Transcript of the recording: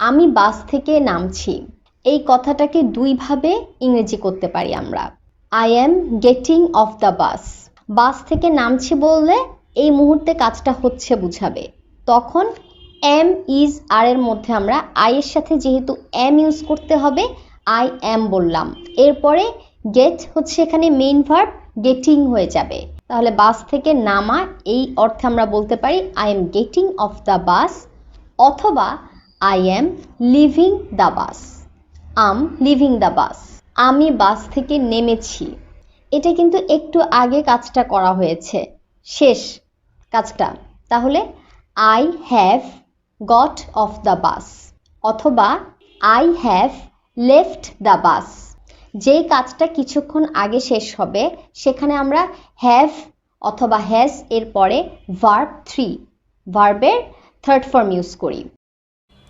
আমি বাস থেকে নামছি। এই কথাটাকে দুইভাবে ইংরেজি করতে পারি আমরা। I am getting off the bus bus থেকে নামছি বললে এই মুহূর্তে কাজটা হচ্ছে বুঝাবে। তখন এম ইজ আর এর মধ্যে আমরা আই এর সাথে যেহেতু এম ইউজ করতে হবে আই অ্যাম বললাম। এরপরে গেট হচ্ছে এখানে মেইন ভার্ব গেটিং হয়ে যাবে। তাহলে বাস থেকে নামা এই অর্থে আমরা বলতে পারি I am getting off the bus অথবা I am leaving the bus I'm leaving the bus আমি বাস থেকে নেমেছি। এটা কিন্তু একটু আগে কাজটা করা হয়েছে। শেষ কাজটা। তাহলে I have got off the bus অথবা I have left the bus যেই কাজটা কিছুক্ষণ আগে শেষ হবে, সেখানে আমরা হ্যাভ অথবা হ্যাজ এর পরে ভার্ব থ্রি ভার্বের থার্ড ফর্ম ইউজ করি।